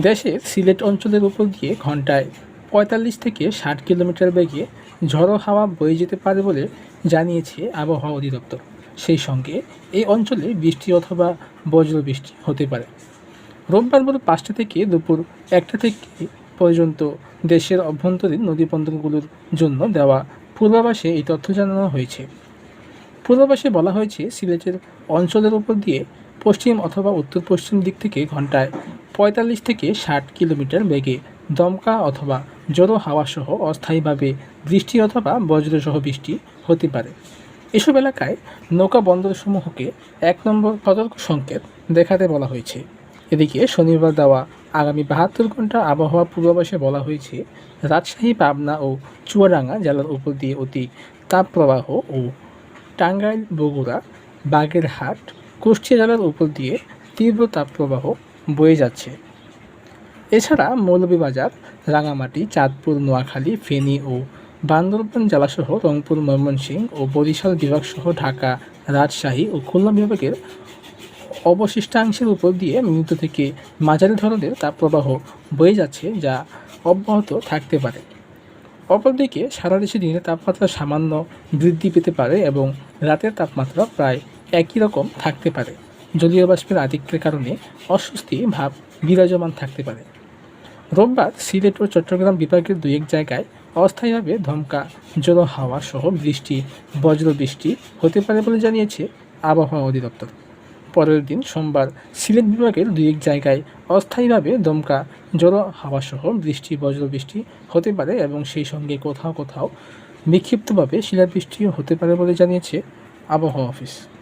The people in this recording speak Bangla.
দেশের সিলেট অঞ্চলের উপর দিয়ে ঘন্টায় পঁয়তাল্লিশ থেকে ষাট কিলোমিটার বেগে ঝড়ো হাওয়া বয়ে যেতে পারে বলে জানিয়েছে আবহাওয়া অধিদপ্তর। সেই সঙ্গে এই অঞ্চলে বৃষ্টি অথবা বজ্রবৃষ্টি হতে পারে। রোববার ভোর পাঁচটা থেকে দুপুর একটা থেকে পর্যন্ত দেশের অভ্যন্তরীণ নদী নদীবন্দরগুলোর জন্য দেওয়া পূর্বাভাসে এই তথ্য জানানো হয়েছে। পূর্বাভাসে বলা হয়েছে, সিলেটের অঞ্চলের উপর দিয়ে পশ্চিম অথবা উত্তর পশ্চিম দিক থেকে ঘন্টায় পঁয়তাল্লিশ থেকে ষাট কিলোমিটার বেগে দমকা অথবা জোরো হাওয়াসহ অস্থায়ীভাবে বৃষ্টি অথবা বজ্রসহ বৃষ্টি হতে পারে। এসব এলাকায় নৌকা বন্দরসমূহকে এক নম্বর সতর্ক সংকেত দেখাতে বলা হয়েছে। এদিকে শনিবার দেওয়া আগামী বাহাত্তর ঘণ্টা আবহাওয়া পূর্বাভাসে বলা হয়েছে, রাজশাহী, পাবনা ও চুয়াডাঙ্গা জেলার উপর দিয়ে অতি তাপপ্রবাহ ও টাঙ্গাইল, বগুড়া, বাগেরহাট, কুষ্টিয়া জেলার উপর দিয়ে তীব্র তাপপ্রবাহ বয়ে যাচ্ছে। এছাড়া মৌলভীবাজার, রাঙামাটি, চাঁদপুর, নোয়াখালী, ফেনী ও বান্দরবান জেলাসহ রংপুর, ময়মনসিংহ ও বরিশাল বিভাগসহ ঢাকা, রাজশাহী ও খুলনা বিভাগের অবশিষ্টাংশের উপর দিয়ে মৃত থেকে মাঝারি ধরনের তাপপ্রবাহ বয়ে যাচ্ছে যা অব্যাহত থাকতে পারে। অপরদিকে সারা দেশে দিনের তাপমাত্রা সামান্য বৃদ্ধি পেতে পারে এবং রাতের তাপমাত্রা প্রায় একই রকম থাকতে পারে। জলীয় বাষ্পের আধিক্যের কারণে অস্বস্তি ভাব বিরাজমান থাকতে পারে। রোববার সিলেট ও চট্টগ্রাম বিভাগের দুই এক জায়গায় অস্থায়ীভাবে ধমকা জল হাওয়া সহ বৃষ্টি, বজ্র বৃষ্টি হতে পারে বলে জানিয়েছে আবহাওয়া অধিদপ্তর। পরের দিন সোমবার সিলেট বিভাগের দুই এক জায়গায় অস্থায়ীভাবে দমকা জোরো হাওয়া সহ বৃষ্টি, বজ্র বৃষ্টি হতে পারে এবং সেই সঙ্গে কোথাও কোথাও বিক্ষিপ্তভাবে শিলাবৃষ্টিও হতে পারে বলে জানিয়েছে আবহাওয়া অফিস।